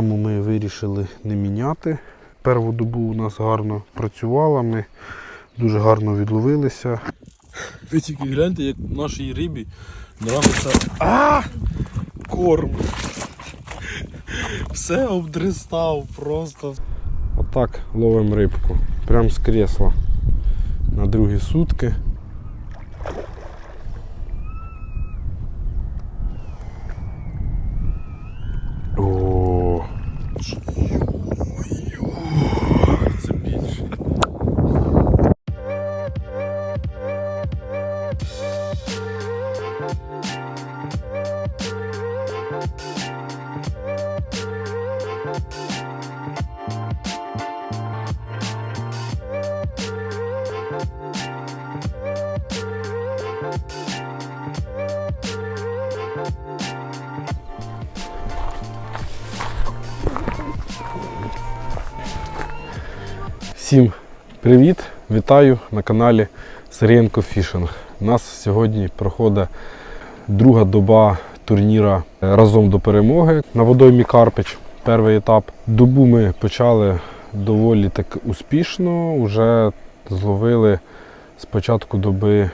Програму ми вирішили не міняти. Перву добу у нас гарно працювала, ми дуже гарно відловилися. Ви тільки гляньте, як нашій рибі нравиться а! корм. Все обдристав просто. Отак ловимо рибку. Прям з кресла. На другі сутки. Всім привіт! Вітаю на каналі Сирієнко Фішинг. У нас сьогодні проходить друга доба турніра разом до перемоги на водоймі Карпич. Перший етап. Добу ми почали доволі так успішно. Уже зловили з початку доби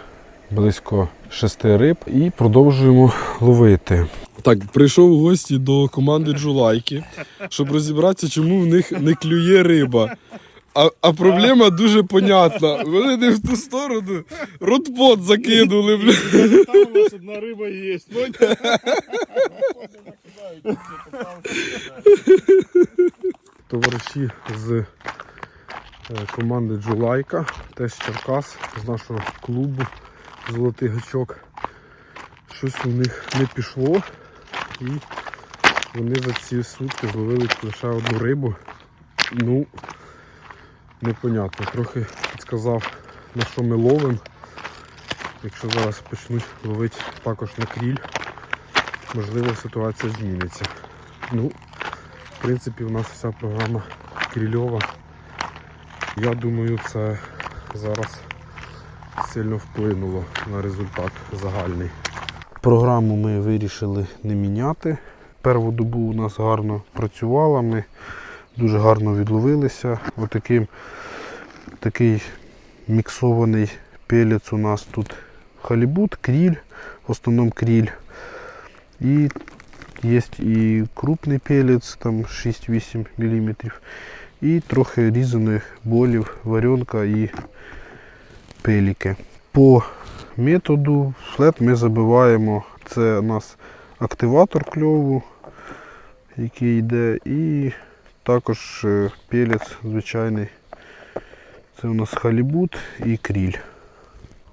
близько шести риб і продовжуємо ловити. Так, прийшов у гості до команди Джулайки, щоб розібратися, чому в них не клює риба. А, а проблема дуже понятна. Вони не в ту сторону ротпот закинули. Бля. Там у нас одна риба есть. Ну, товариші з е, команди Джулайка, теж Черкас, з нашого клубу Золотий гачок. Щось у них не пішло і вони за ці сутки зловили лише одну рибу. Ну, непонятно. Трохи підказав на що ми ловимо. Якщо зараз почнуть ловити також на кріль, можливо ситуація зміниться. Ну, в принципі, у нас вся програма крільова. Я думаю, це зараз сильно вплинуло на результат загальний. Програму ми вирішили не міняти. Перву добу у нас гарно працювала, ми дуже гарно відловилися. Отаким такий міксований пелець у нас тут халібут, кріль, в основному кріль. І Есть і крупний пелець, там 6-8 мм, і трохи різаних болів, варенка і пеліки. По методу флет ми забиваємо. Це у нас активатор кльову, який йде, і також е, пелець звичайний. Це у нас халібут і кріль.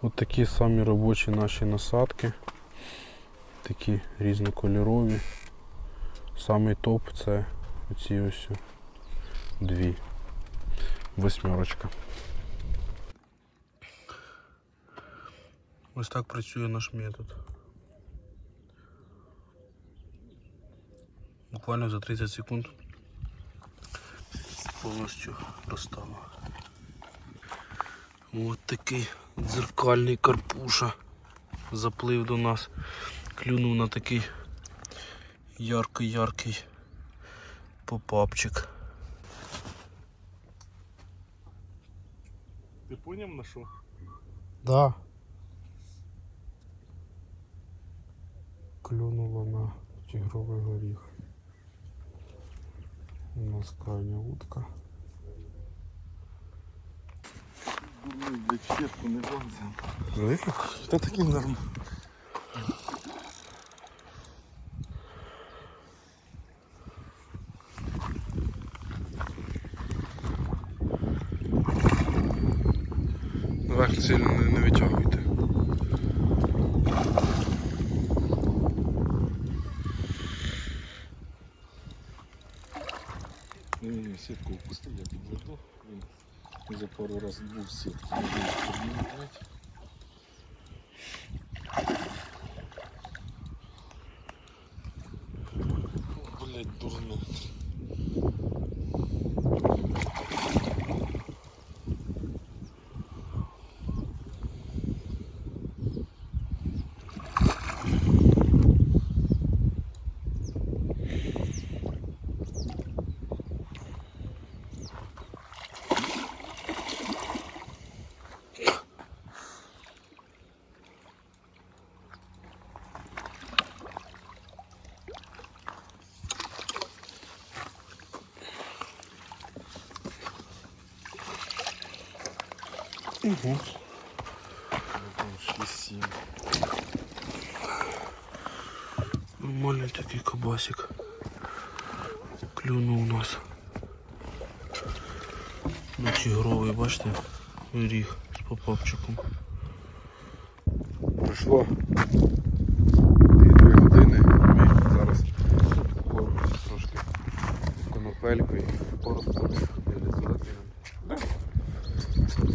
От такі самі робочі наші насадки. Такі різнокольорові. Самий топ це оці ось дві. Восьмерочка. Ось так працює наш метод. Буквально за 30 секунд Повністю розстава. Ось такий дзеркальний карпуша заплив до нас, клюнув на такий яркий-яркий попапчик. Ти поняв на що? Да. Клюнула на тигровий горіх. У нас крайня утка. Дурний, для в не влазим. Велика? Та такий норм. Наверх сильно не, не витягуйте. Ні, ні, ні, сітку впусти, я підведу. Він вже пару разів був в Угу. 6-7. Нормальний такий кабасик. Клюнув у нас. Ночігровий, бачите? Ріг з попапчиком. Пройшло 2-3 години. Ми зараз кормимося трошки конопелькою і пару хвилин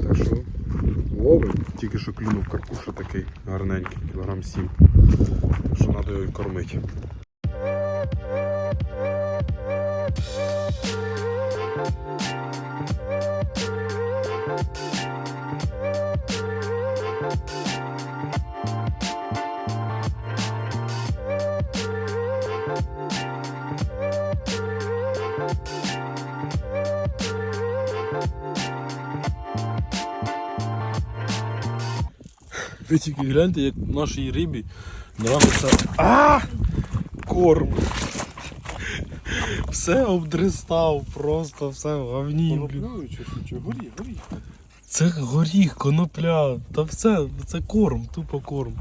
Так що ловим. Тільки що клюнув карпуша такий кілограм 7. Що треба його кормити. Ви тільки гляньте, як нашій рибі нравиться а! корм. Все обдристав, просто все в говні. блін. Чи що? Чи горі, горі. Це горіх, конопля, та все, це корм, тупо корм.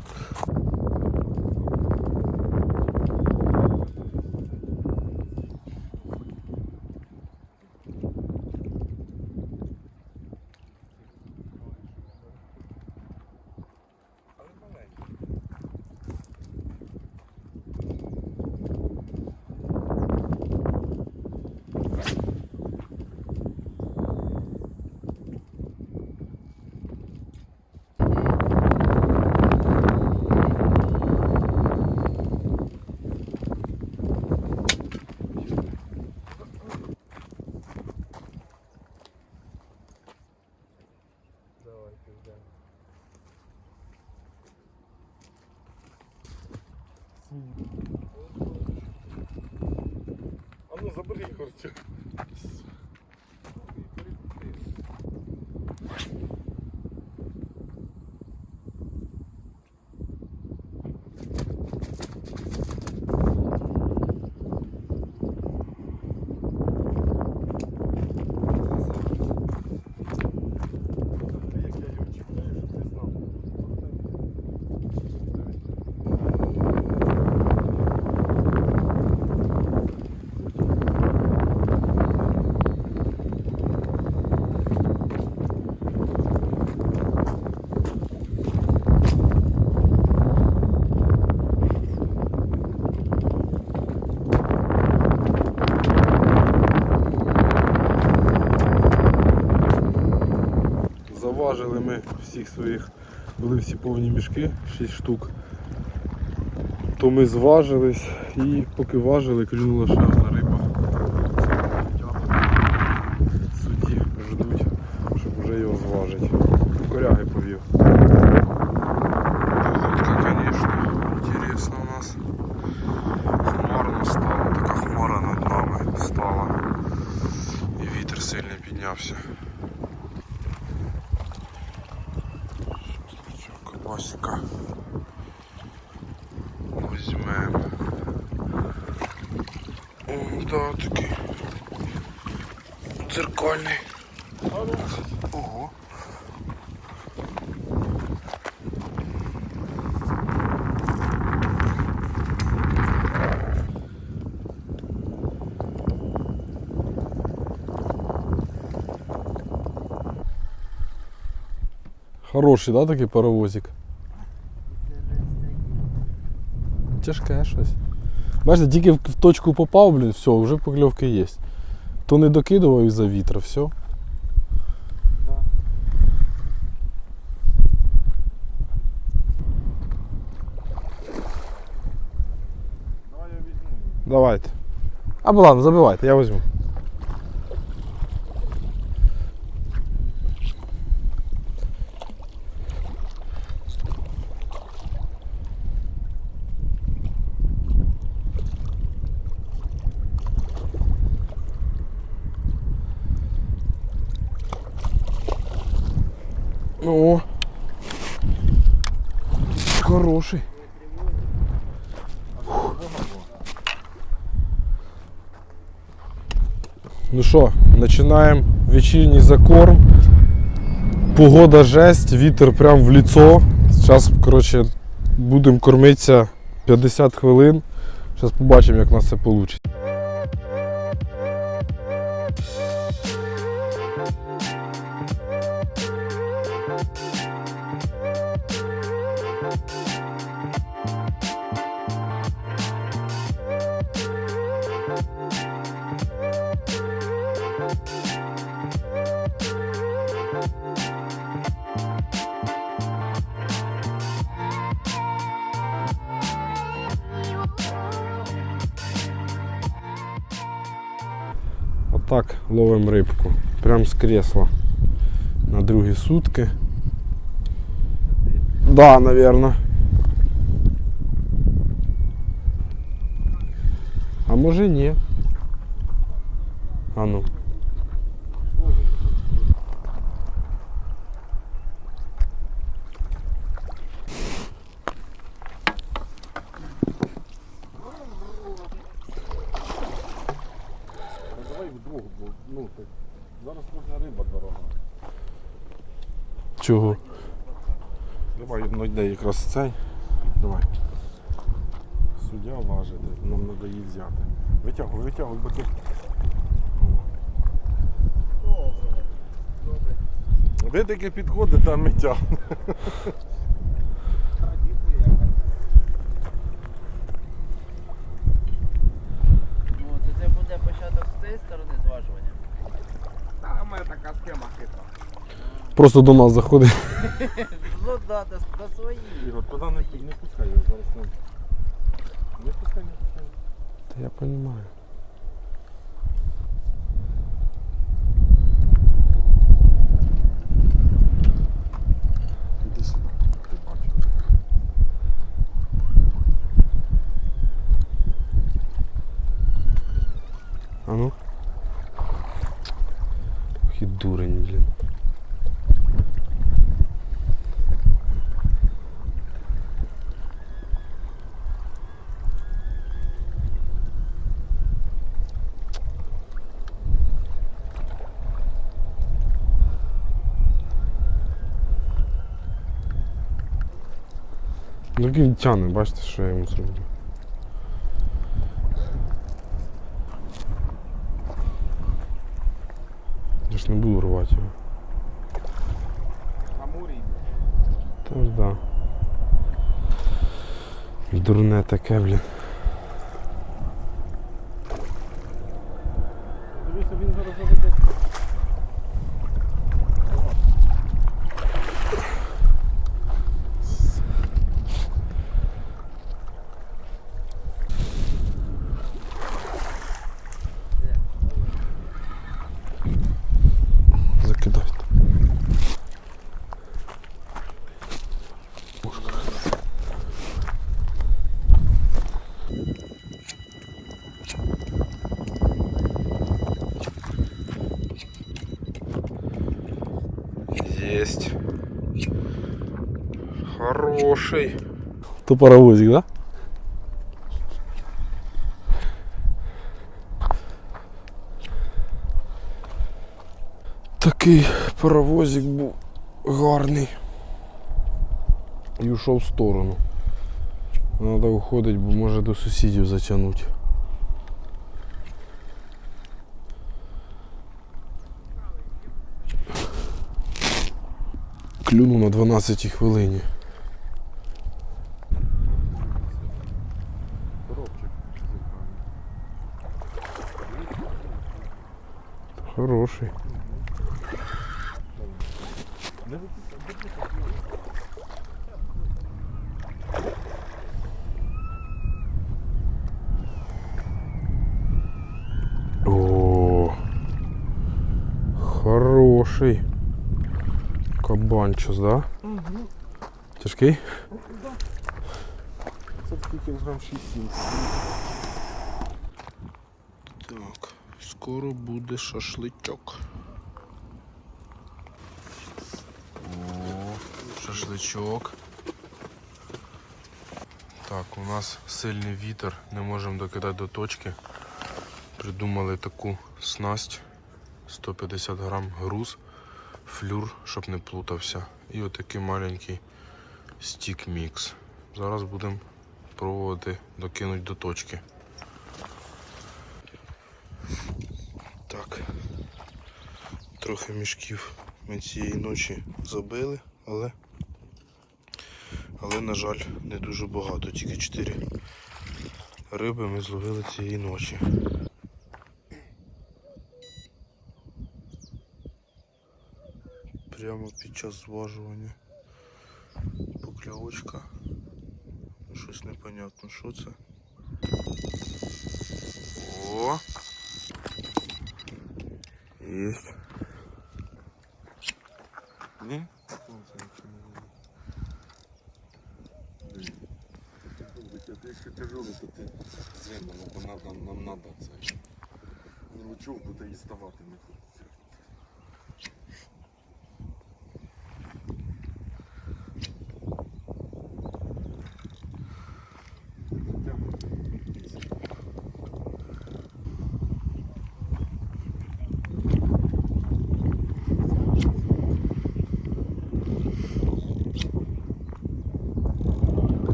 А ну забери корчик. Заважили ми всіх своїх, були всі повні мішки, 6 штук. То ми зважились і поки важили, клюнула ще одна риба. Судді ждуть, щоб вже його зважити. Коряги повів. Хороший, да, такий паровозик? Тяжке щось. Бачите, тільки в в точку попав, блін, все, вже покльовки є. То не докидував із-за вітра, все. Давай я візьму. Давайте. Або ладно, забивайте, я візьму. Хороший. Ну що, починаємо вечірній закорм. Погода жесть, вітер прям в ліцо. Зараз, коротше, будемо кормитися 50 хвилин. Зараз побачимо, як у нас це вийде. Отак ловимо рибку. Прям з кресла. На другі сутки. Да, наверное. А може ні. А. Ну, якраз цей. Давай. Суддя важить, нам треба її взяти. Витягуй, витягуй, бо ти. Ви таки підходите, а ми тягнемо. Ну, це, це буде початок з цієї сторони зважування. Та, у мене така схема хитра. Просто до нас заходить. Ну да, до, до своїх. Ігор, туди не, не пускай його, зараз не. Не пускай, не пускай. Та я розумію. А ну. І дурень, блін. Він тяне, бачите, що я йому зроблю. Я ж не буду рвати його. Амурій. Та ж да. Дурне таке, блін. Дивися, він зараз заведе. Закидайте. Есть. Хороший. То паровозик, да? Такий паровозик був гарний. І йшов в сторону. Треба уходити, бо може до сусідів затягнути. Клюнув на 12 хвилині. Хороший. Не випускай, О, хороший. Кабанчос, да? Тяжкий? Це такий кілограм 6-7. Так, скоро буде шашличок. О, шашличок. Так, у нас сильний вітер, не можемо докидати до точки. Придумали таку снасть 150 грам груз. флюр, щоб не плутався. І отакий маленький стік мікс. Зараз будемо пробувати докинути до точки. Так. Трохи мішків ми цієї ночі забили, але, але на жаль, не дуже багато, тільки 4 риби ми зловили цієї ночі. Прямо під час зважування покльовочка. Щось непонятно, що це. О! Есть. Ні? Якщо тяжелый, то ти звільно, бо надо, нам надо це. Не лучок, бо ти і ставати не хочеться.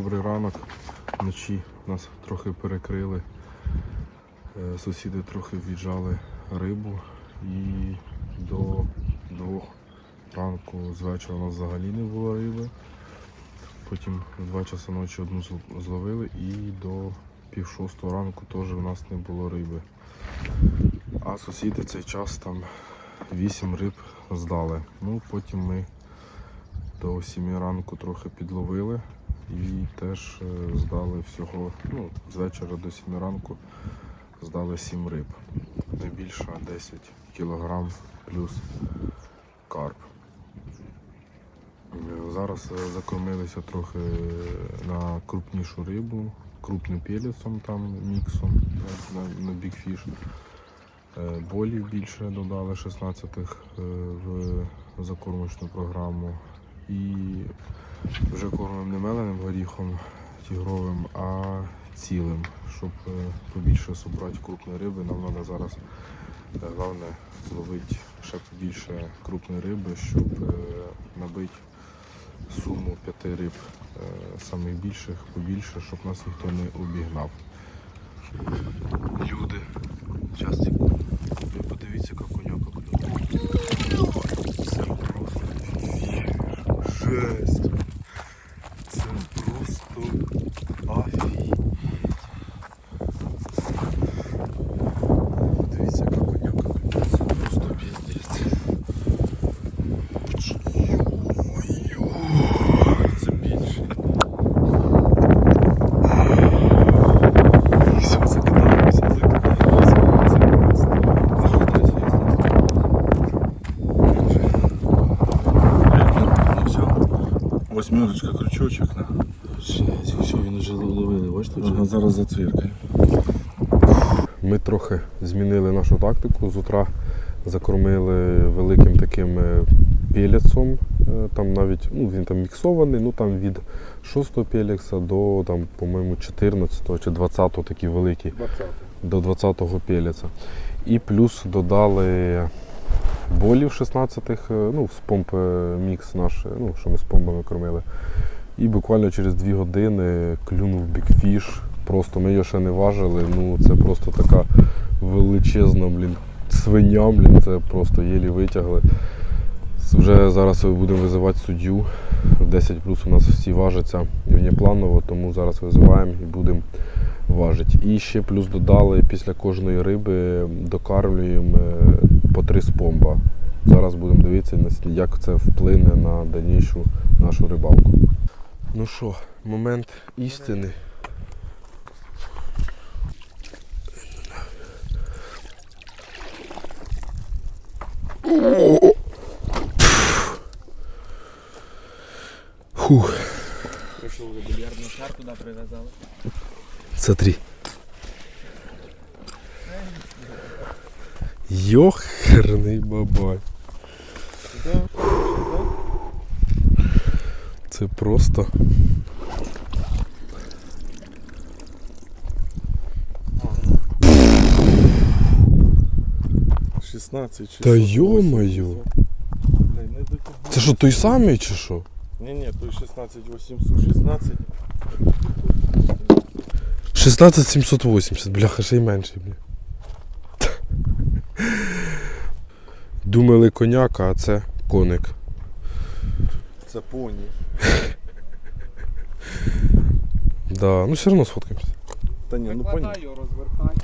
Добрий ранок. Вночі нас трохи перекрили. Е, Сусіди трохи віджали рибу і до двох ранку з вечора у нас взагалі не було риби. Потім в 2 часа ночі одну зловили і до пів шостого ранку теж у нас не було риби. А сусіди цей час там 8 риб здали. Ну потім ми до 7 ранку трохи підловили і теж е, здали всього, ну, з вечора до 7 ранку здали 7 риб. Найбільша 10 кг плюс карп. Е, Зараз е, закормилися трохи на крупнішу рибу, крупним пелецом там, міксом на, на, Е, Болів більше додали 16-х е, в закормочну програму. І вже кормим не меленим горіхом тігровим, а цілим. Щоб е, побільше зібрати крупної риби, нам треба зараз е, головне зловити ще побільше крупної риби, щоб е, набити суму п'яти риб самих більших, побільше, щоб нас ніхто не обігнав. Люди, зараз ви подивіться, як коняка клює. Це просто жесть. Це просто офігеть. Дивіться, яка коняка клює. Це просто піздець. Ё-моё. Це більше. Все, закидаємося, закидаємося. Це просто. Заходить, Ну все. Восьмерочка, крючочок. На. Жесть, все, він вже ловили, бачите? Зацвіркає. Ми трохи змінили нашу тактику. З утра закормили великим таким е, пелецом. Е, Там навіть ну, він там міксований, ну там від 6 пелекса до, там, по-моєму, 14 чи 20 такі великі, 20. до 20-го пелеця. І плюс додали болів 16-х, е, ну, з помпи мікс наш, ну, що ми з помпами кормили. І буквально через 2 години клюнув бікфіш. Просто ми його ще не важили. Ну це просто така величезна, блін, свиня, блін, це просто єлі витягли. Вже зараз будемо визивати суддю. В 10 плюс у нас всі важаться внепланово, тому зараз визиваємо і будемо важити. І ще плюс додали після кожної риби докармлюємо е, по три спомба. Зараз будемо дивитися, як це вплине на дальнішу нашу рибалку. Ну що, момент істини. Фух. Прийшов вже більярдний шар туди прив'язали. Смотри. Йохерний бабай. Це просто. — 16 Та йо-моє. Це що, той самий чи що? Ні, ні, той 16 800, 16. 16780, бляха, ще й менший, бля. Думали коняка, а це коник. Це поні. Да, ну все одно сфоткаємося. Та ні, ну поні. Викладай його, розвертай.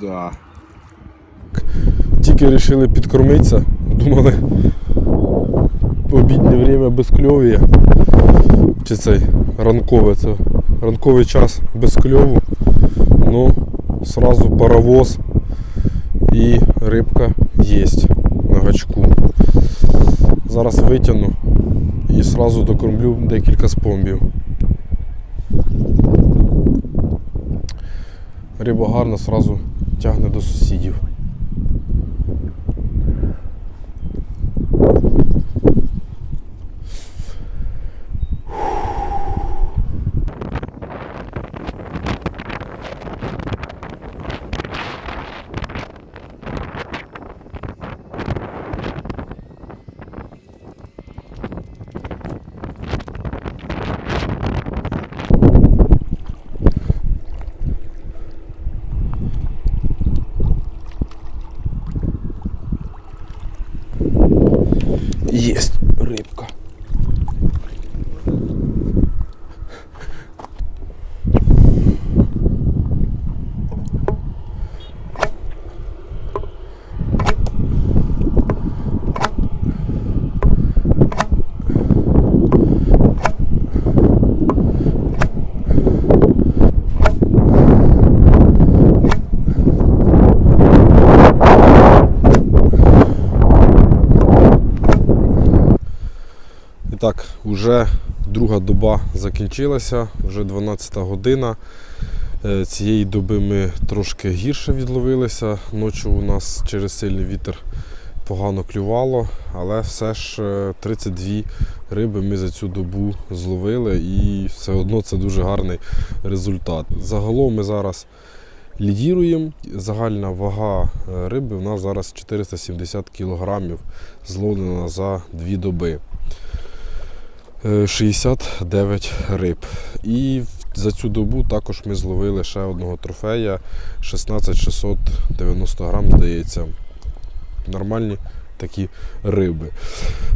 Сюди. Тільки вирішили підкормитися, думали обіднє время без кльові. Чи цей ранкове, це ранковий час без кльову. Ну, сразу паровоз і рибка є на гачку. Зараз витягну і сразу докормлю декілька спомбів. Риба гарна, сразу тягне до сусідів. Єсть рибка. І так, вже друга доба закінчилася, вже 12 година. Е, Цієї доби ми трошки гірше відловилися. Ночі у нас через сильний вітер погано клювало, але все ж е, 32 риби ми за цю добу зловили і все одно це дуже гарний результат. Загалом ми зараз лідіруємо. Загальна вага е, риби у нас зараз 470 кг зловлена за дві доби. Е, 69 риб. І за цю добу також ми зловили ще одного трофея 16690 грам, здається. Нормальні такі риби.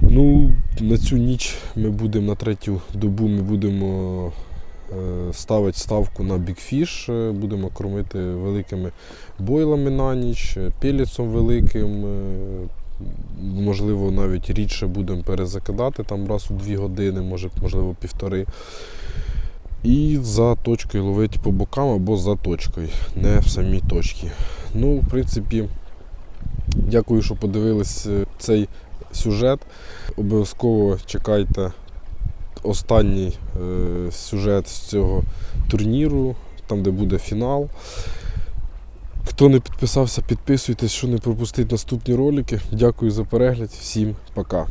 Ну, на цю ніч ми будемо на третю добу ми будемо е, ставити ставку на бікфіш, е, будемо кормити великими бойлами на ніч, е, пеліцом великим. Можливо, навіть рідше будемо перезакидати там раз у дві години, може, можливо, півтори. І за точкою ловити по бокам або за точкою, не в самій точці. Ну, в принципі, дякую, що подивились е, цей сюжет. Обов'язково чекайте останній е, сюжет з цього турніру, там, де буде фінал. Хто не підписався, підписуйтесь, що не пропустить наступні ролики. Дякую за перегляд. Всім пока.